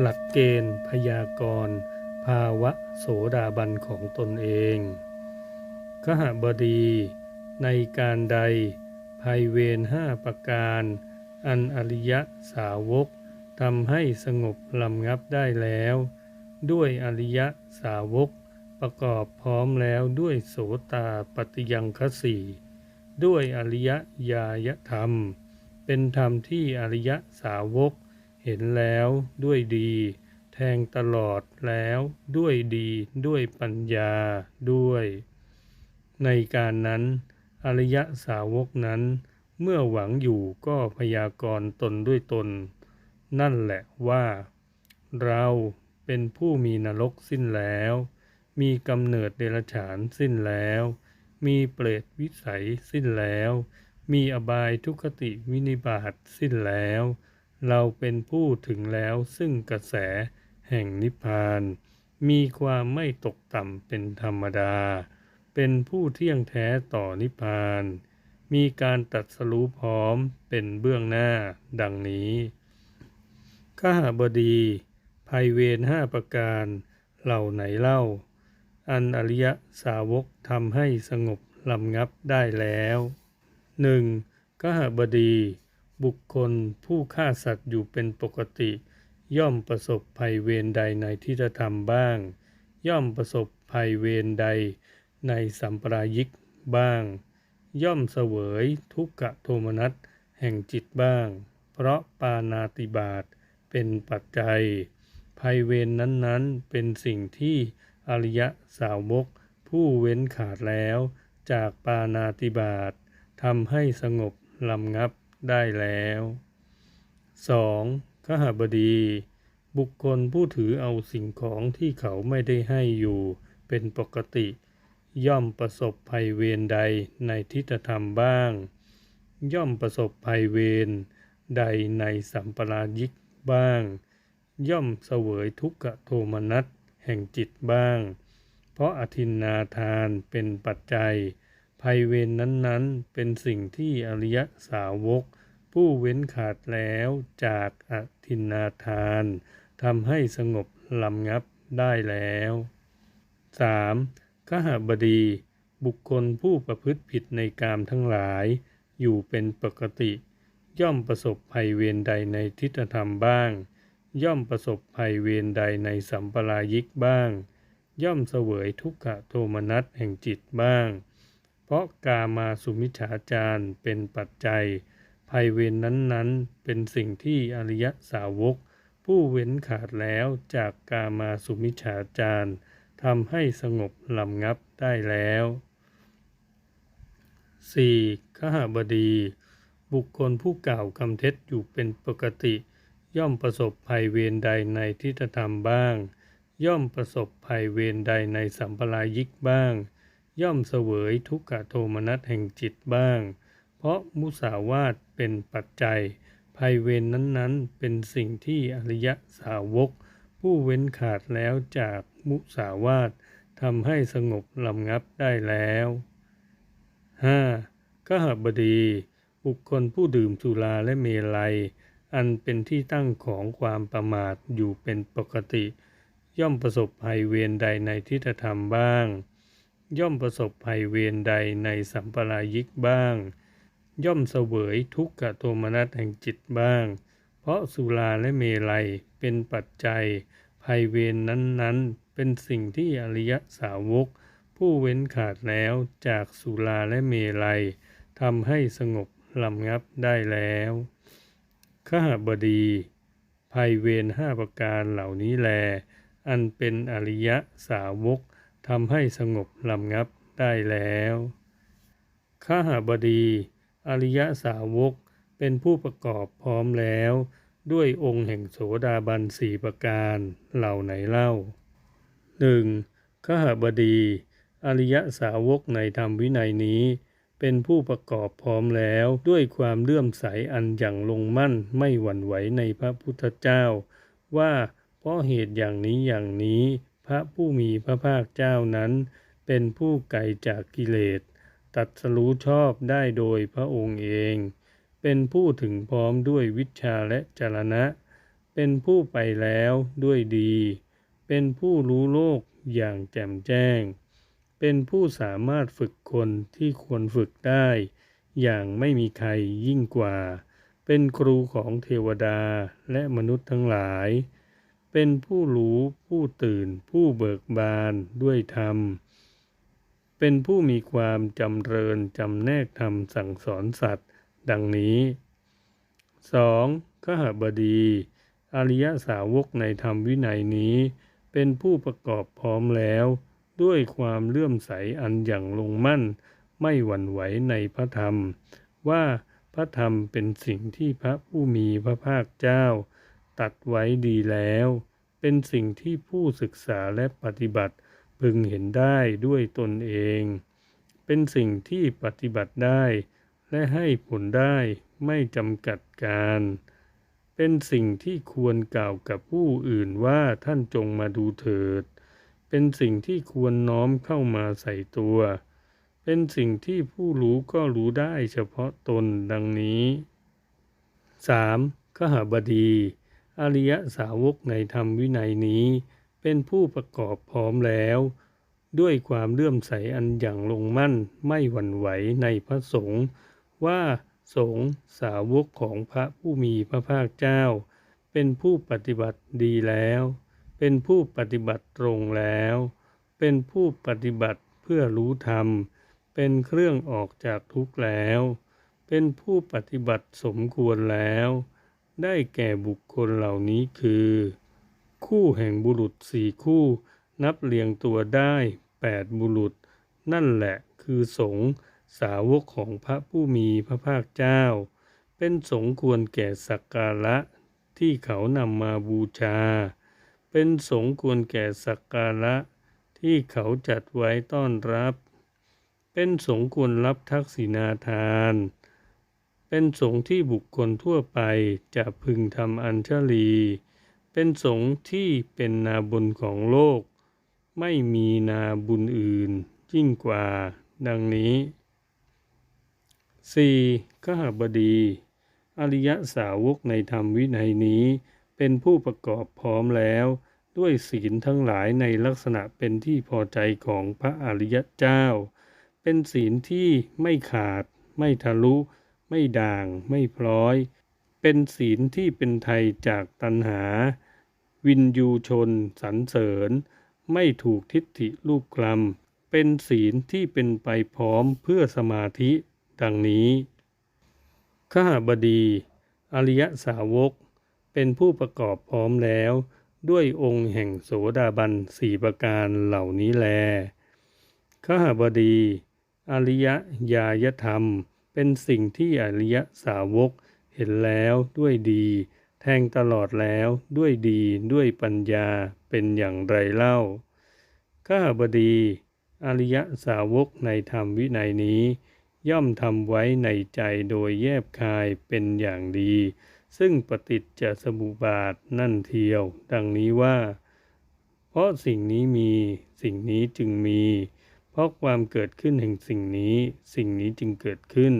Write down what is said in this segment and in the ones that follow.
หลักเกณฑ์พยากรณ์ภาวะโสดาบันของตนเองขหบดี ในการใดภัยเวรห้าประการ อันอริยสาวกทำให้สงบลำงับได้แล้ว ด้วยอริยสาวกประกอบพร้อมแล้วด้วยโสตาปฏิยังคสีด้วยอริยญาณธรรม เป็นธรรมที่อริยสาวก เห็นแล้วด้วยดี แทงตลอดแล้วด้วยดีด้วยปัญญาด้วย ในการนั้น อริยสาวกนั้น เมื่อหวังอยู่ก็พยากรณ์ตนด้วยตน นั่นแหละว่า เราเป็นผู้มีนรกสิ้นแล้ว มีกำเนิดเดรัจฉานสิ้นแล้ว มีเปรตวิสัยสิ้นแล้ว มีอบายทุกขติวินิบาตสิ้นแล้ว เราเป็นผู้ถึงแล้วซึ่งกระแสแห่งนิพพาน มีความไม่ตกต่ำเป็นธรรมดา เป็นผู้เที่ยงแท้ต่อนิพพาน มีการตัดสรู้พร้อมเป็นเบื้องหน้าดังนี้ข้าบดีภัยเวรห้าประการเหล่าไหนเล่า อันอริยสาวกทำให้สงบลำงับได้แล้วหนึ่งกหบดี บุคคลผู้ฆ่าสัตว์อยู่เป็นปกติ ย่อมประสบภัยเวรใดในทิฏฐธรรมบ้าง ย่อมประสบภัยเวรใดในสัมปรายิกบ้าง ย่อมเสวยทุกขโทมนัสแห่งจิตบ้าง เพราะปานาติบาตเป็นปัจจัย ภัยเวรนนั้นๆ เป็นสิ่งที่อริยสาวก ผู้เว้นขาดแล้ว จากปานาติบาตทำให้สงบลำงับ ได้แล้ว 2. ขหบดี บุคคลผู้ถือเอาสิ่งของที่เขาไม่ได้ให้อยู่เป็นปกติ ย่อมประสบภัยเวรใดในทิฏฐธรรมบ้าง ย่อมประสบภัยเวรใดในสัมปรายิกบ้าง ย่อมเสวยทุกขโทมนัสแห่งจิตบ้าง เพราะอธินนาทานเป็นปัจจัย ภัยเวรนนั้นๆ เป็นสิ่งที่อริยสาวก ผู้เว้นขาดแล้วจากอธินนาทานทำให้สงบลำงับได้แล้ว 3. ขหบดี บุคคลผู้ประพฤติผิดในกามทั้งหลาย อยู่เป็นปกติ ย่อมประสบภัยเวรใดในทิฏฐธรรมบ้าง ย่อมประสบภัยเวรใดในสัมปรายิกบ้าง ย่อมเสวยทุกขโทมนัสแห่งจิตบ้าง เพราะกามาสุมิจฉาจารเป็นปัจจัย ภัยเวรนนั้นๆ เป็นสิ่งที่อริยสาวก ผู้เว้นขาดแล้วจากกามาสุมิจฉาจารทำให้สงบลำงับได้แล้ว 4. ขหบดี บุคคลผู้กล่าวคำเท็จอยู่เป็นปกติ ย่อมประสบภัยเวรใดในทิฏฐธรรมบ้าง ย่อมประสบภัยเวรใดในสัมปรายิกบ้าง ย่อมเสวยทุกขโทมนัสแห่งจิตบ้าง เพราะมุสาวาทเป็นปัจจัย ภัยเวรนนั้นๆ เป็นสิ่งที่อริยสาวก ผู้เว้นขาดแล้วจากมุสาวาททำให้สงบลำงับได้แล้ว 5. ขหบดี บุคคลผู้ดื่มสุราและเมลัย อันเป็นที่ตั้งของความประมาทอยู่เป็นปกติ ย่อมประสบภัยเวรใดในทิฏฐธรรมบ้าง ย่อมประสบภัยเวรใดในสัมปรายิกบ้าง ย่อมเสวยทุกขโทมนัสแห่งจิตบ้าง เพราะสุราและเมลัยเป็นปัจจัย ภัยเวรนนั้นๆ เป็นสิ่งที่อริยสาวก ผู้เว้นขาดแล้วจากสุราและเมลัยทำให้สงบลำงับได้แล้วขหบดี ภัยเวรห้าประการเหล่านี้แล อันเป็นอริยสาวก ทำให้สงบลำงับได้แล้วข้าหบดี อริยสาวกเป็นผู้ประกอบพร้อมแล้ว ด้วยองค์แห่งโสดาบันสี่ประการเหล่าไหนเล่า 1. ขหบดี อริยสาวกในธรรมวินัยนี้ เป็นผู้ประกอบพร้อมแล้วด้วยความเลื่อมใสอันอย่างลงมั่นไม่หวั่นไหวในพระพุทธเจ้า ว่าเพราะเหตุอย่างนี้อย่างนี้ พระผู้มีพระภาคเจ้านั้น เป็นผู้ไกลจากกิเลส ตัดสรู้ชอบได้โดยพระองค์เอง เป็นผู้ถึงพร้อมด้วยวิชาและจรณะเเป็นผู้ไปแล้วด้วยดี เป็นผู้รู้โลกอย่างแจ่มแจ้ง เป็นผู้สามารถฝึกคนที่ควรฝึกได้ อย่างไม่มีใครยิ่งกว่า เป็นครูของเทวดาและมนุษย์ทั้งหลาย เป็นผู้รู้ผู้ตื่น ผู้เบิกบานด้วยธรรม เป็นผู้มีความจำเริญจำแนกธรรมสั่งสอนสัตว์ ดังนี้ 2. ขหบดี อริยสาวกในธรรมวินัยนี้ เป็นผู้ประกอบพร้อมแล้ว ด้วยความเลื่อมใสอันอย่างลงมั่น ไม่หวั่นไหวในพระธรรม ว่าพระธรรมเป็นสิ่งที่พระผู้มีพระภาคเจ้า ตัดไว้ดีแล้ว เป็นสิ่งที่ผู้ศึกษาและปฏิบัติพึงเห็นได้ด้วยตนเอง เป็นสิ่งที่ปฏิบัติได้ และให้ผลได้ไม่จำกัดการ เป็นสิ่งที่ควรกล่าวกับผู้อื่นว่าท่านจงมาดูเถิด เป็นสิ่งที่ควรน้อมเข้ามาใส่ตัว เป็นสิ่งที่ผู้รู้ก็รู้ได้เฉพาะตนดังนี้ 3. ขหบดี อริยสาวกในธรรมวินัยนี้ เป็นผู้ประกอบพร้อมแล้ว ด้วยความเลื่อมใสอันอย่างลงมั่นไม่หวั่นไหวในพระสงฆ์ว่าสงฆ์สาวกของพระผู้มีพระภาคเจ้า เป็นผู้ปฏิบัติดีแล้ว เป็นผู้ปฏิบัติตรงแล้ว เป็นผู้ปฏิบัติเพื่อรู้ธรรม เป็นเครื่องออกจากทุกข์แล้ว เป็นผู้ปฏิบัติสมควรแล้ว ได้แก่บุคคลเหล่านี้คือ คู่แห่งบุรุษสี่คู่ นับเรียงตัวได้แปดบุรุษ นั่นแหละคือสงฆ์สาวกของพระผู้มีพระภาคเจ้า เป็นสงควรแก่สักการะที่เขานำมาบูชา เป็นสงควรแก่สักการะที่เขาจัดไว้ต้อนรับ เป็นสงควรรับทักษิณาทาน เป็นสงฆ์ที่บุคคลทั่วไปจะพึงทำอัญชลี เป็นสงฆ์ที่เป็นนาบุญของโลก ไม่มีนาบุญอื่น ยิ่งกว่า ดังนี้ 4. ขหบดี อริยสาวกในธรรมวินัยนี้ เป็นผู้ประกอบพร้อมแล้ว ด้วยศีลทั้งหลายในลักษณะเป็นที่พอใจของพระอริยเจ้า เป็นศีลที่ไม่ขาดไม่ทะลุ ไม่ด่างไม่พร้อย เป็นศีลที่เป็นไทยจากตัณหา วินยูชนสรรเสริญ ไม่ถูกทิฏฐิลูกคลำเป็นศีลที่เป็นไปพร้อมเพื่อสมาธิ ดังนี้ข้าบดี อริยสาวก เป็นผู้ประกอบพร้อมแล้ว ด้วยองค์แห่งโสดาบันสี่ประการเหล่านี้แลข้าบดี อริยญาณธรรม เป็นสิ่งที่อริยสาวกเห็นแล้วด้วยดี แทงตลอดแล้วด้วยดีด้วยปัญญาเป็นอย่างไรเล่า ข้าบดี อริยสาวกในธรรมวินัยนี้ ย่อมทำไว้ในใจโดยแยบคายเป็นอย่างดี ซึ่งปฏิจจสมุปบาทนั่นเทียว ดังนี้ว่า เพราะสิ่งนี้มีสิ่งนี้จึงมี ราะความเกิดขึ้นแห่งสิ่งนี้ สิ่งนี้จึงเกิดขึ้น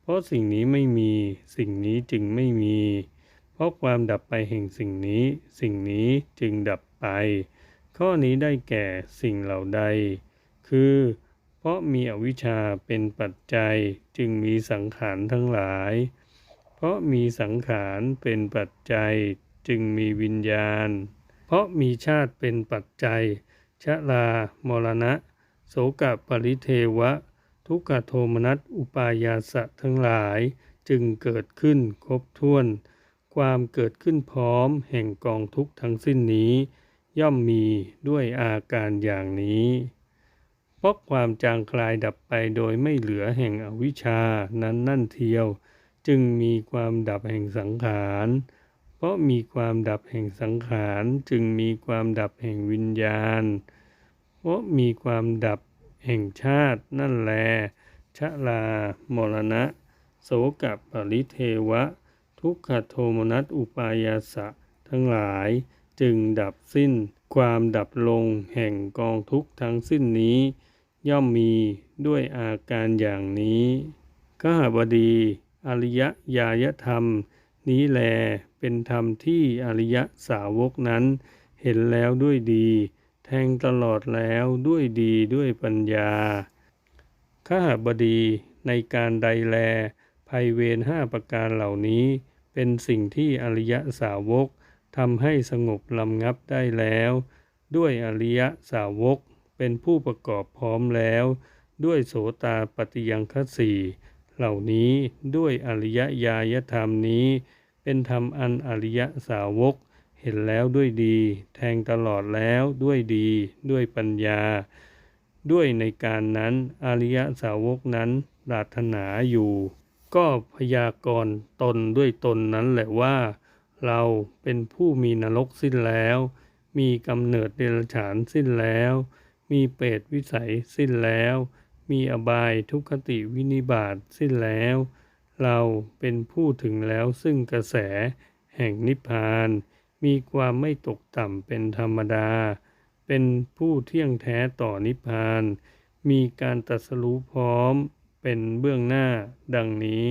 เพราะสิ่งนี้ไม่มี สิ่งนี้จึงไม่มี เพราะความดับไปแห่งสิ่งนี้ สิ่งนี้จึงดับไป ข้อนี้ได้แก่สิ่งเหล่าใด คือ เพราะมีอวิชชาเป็นปัจจัยจึงมีสังขารทั้งหลาย เพราะมีสังขารเป็นปัจจัยจึงมีวิญญาณ เพราะมีชาติเป็นปัจจัย ชะลามรณะ โสกปริเทวะ ทุกขโทมนัสอุปายาสะทั้งหลายจึงเกิดขึ้นครบถ้วน ความเกิดขึ้นพร้อมแห่งกองทุกทั้งสิ้นนี้ ย่อมมีด้วยอาการอย่างนี้เพราะความจางคลายดับไปโดยไม่เหลือแห่งอวิชชานั้นนั่นเทียว จึงมีความดับแห่งสังขาร เพราะมีความดับแห่งสังขาร จึงมีความดับแห่งวิญญาณ เพราะมีความดับแห่งชาตินั่นแล ชะลามรณะ โสกับปริเทวะ ทุกขโทมนัสอุปายาสะ ทั้งหลายจึงดับสิ้น ความดับลงแห่งกองทุกทั้งสิ้นนี้ ย่อมมีด้วยอาการอย่างนี้ขหบดีอริยญาณธรรม นี้แลเป็นธรรมที่อริยสาวกนั้น เห็นแล้วด้วยดี แทงตลอดแล้วด้วยดีด้วยปัญญา ข้าบดีในการใดแล ภัยเวรห้าประการเหล่านี้ เป็นสิ่งที่อริยสาวกทำให้สงบลำงับได้แล้ว ด้วยอริยสาวกเป็นผู้ประกอบพร้อมแล้ว ด้วยโสตาปฏิยังคสีเหล่านี้ด้วยอริยญาณธรรมนี้ เป็นธรรมอันอริยสาวก เห็นแล้วด้วยดี แทงตลอดแล้วด้วยดี ด้วยปัญญา ด้วยในการนั้นอริยสาวกนั้นปรารถนาอยู่ ก็พยากรณ์ตนด้วยตนนั้นแหละว่า เราเป็นผู้มีนรกสิ้นแล้ว มีกำเนิดเดรัจฉานสิ้นแล้ว มีเปรตวิสัยสิ้นแล้ว มีอบายทุกขติวินิบาตสิ้นแล้ว เราเป็นผู้ถึงแล้วซึ่งกระแสแห่งนิพพาน มีความไม่ตกต่ำเป็นธรรมดา เป็นผู้เที่ยงแท้ต่อนิพพาน มีการตัดสรู้พร้อมเป็นเบื้องหน้าดังนี้